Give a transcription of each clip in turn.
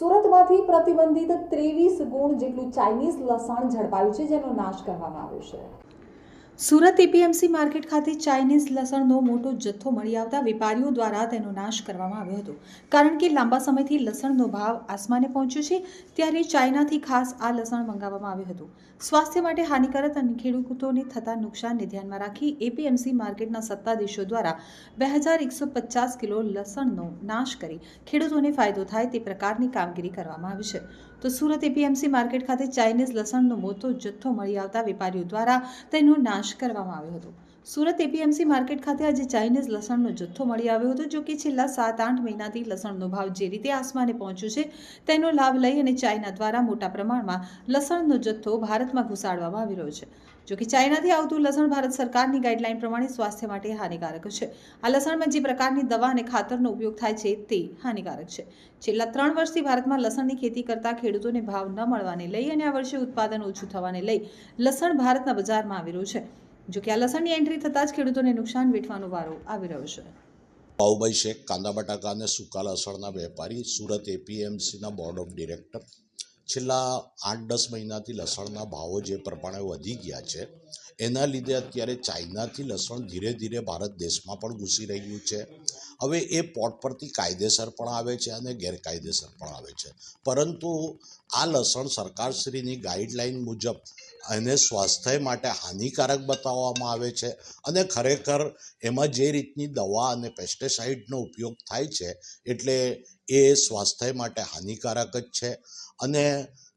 સુરતમાંથી પ્રતિબંધિત ત્રેવીસ ગુણ જેટલું ચાઇનીઝ લસણ ઝડપાયું છે જેનો નાશ કરવામાં આવ્યો છે. સુરત એપીએમસી માર્કેટ ખાતે ચાઇનીઝ લસણનો મોટો જથ્થો મળી આવતા વેપારીઓ દ્વારા તેનો નાશ કરવામાં આવ્યો હતો. કારણ કે લાંબા સમયથી લસણનો ભાવ આસમાને પહોંચ્યો છે, ત્યારે ચાઇનાથી ખાસ આ લસણ મંગાવવામાં આવ્યું હતું. સ્વાસ્થ્ય માટે હાનિકારક અને ખેડૂતોને થતા નુકસાનને ધ્યાનમાં રાખી એપીએમસી માર્કેટના સત્તાધીશો દ્વારા બે હજાર એકસો પચાસ કિલો લસણનો નાશ કરી ખેડૂતોને ફાયદો થાય તે પ્રકારની કામગીરી કરવામાં આવી છે. તો સુરત એપીએમસી માર્કેટ ખાતે ચાઇનીઝ લસણનો મોટો જથ્થો મળી આવતા વેપારીઓ દ્વારા તેનો નાશ કરવામાં આવ્યો હતો. સુરત એપીએમસી માર્કેટ ખાતે આજે ચાઇનીઝ લસણનો જથ્થો મળી આવ્યો હતો, જો કે છેલ્લા સાત આઠ મહિનાથી લસણનો ભાવ જે રીતે આસમાને પહોંચ્યો છે, તેનો લાભ લઈ અને ચાઇના દ્વારા મોટા પ્રમાણમાં લસણનો જથ્થો ભારતમાં ઘુસાડવામાં આવી રહ્યો છે. જો કે ચાઇનાથી આવતું લસણ ભારત સરકારની ગાઈડલાઇન પ્રમાણે સ્વાસ્થ્ય માટે હાનિકારક છે. આ લસણમાં જે પ્રકારની દવા અને ખાતરનો ઉપયોગ થાય છે તે હાનિકારક છે. છેલ્લા ત્રણ વર્ષથી ભારતમાં લસણની ખેતી કરતા ખેડૂતોને ભાવ ન મળવાને લઈ અને આ વર્ષે ઉત્પાદન ઓછું થવાને લઈ લસણ ભારતના બજારમાં આવી રહ્યું છે. જોકે આ લસણની એન્ટ્રી થતાં જ ખેડૂતોને નુકસાન વેઠવાનો વારો આવી રહ્યો છે. પાઉભાઈ શેખ, કાંદા બટાકા અને સૂકા લસણના વેપારી, સુરત એપીએમસીના બોર્ડ ઓફ ડિરેક્ટર છેલ્લા આઠ દસ મહિનાથી લસણના ભાવો જે પ્રમાણે વધી ગયા છે, એના લીધે અત્યારે ચાઇનાથી લસણ ધીરે ધીરે ભારત દેશમાં પણ ઘૂસી રહ્યું છે. હવે એ પોટ પરથી કાયદેસર પણ આવે છે અને ગેરકાયદેસર પણ આવે છે. પરંતુ આ લસણ સરકારશ્રીની ગાઈડલાઈન મુજબ એને સ્વાસ્થ્ય માટે હાનિકારક બતાવવામાં આવે છે અને ખરેખર એમાં જે રીતની દવા અને પેસ્ટિસાઇડનો ઉપયોગ થાય છે એટલે એ સ્વાસ્થ્ય માટે હાનિકારક જ છે. અને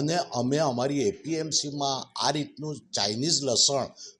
અને અમે અમારી એપીએમસીમાં આ રીતનું ચાઇનીઝ લસણ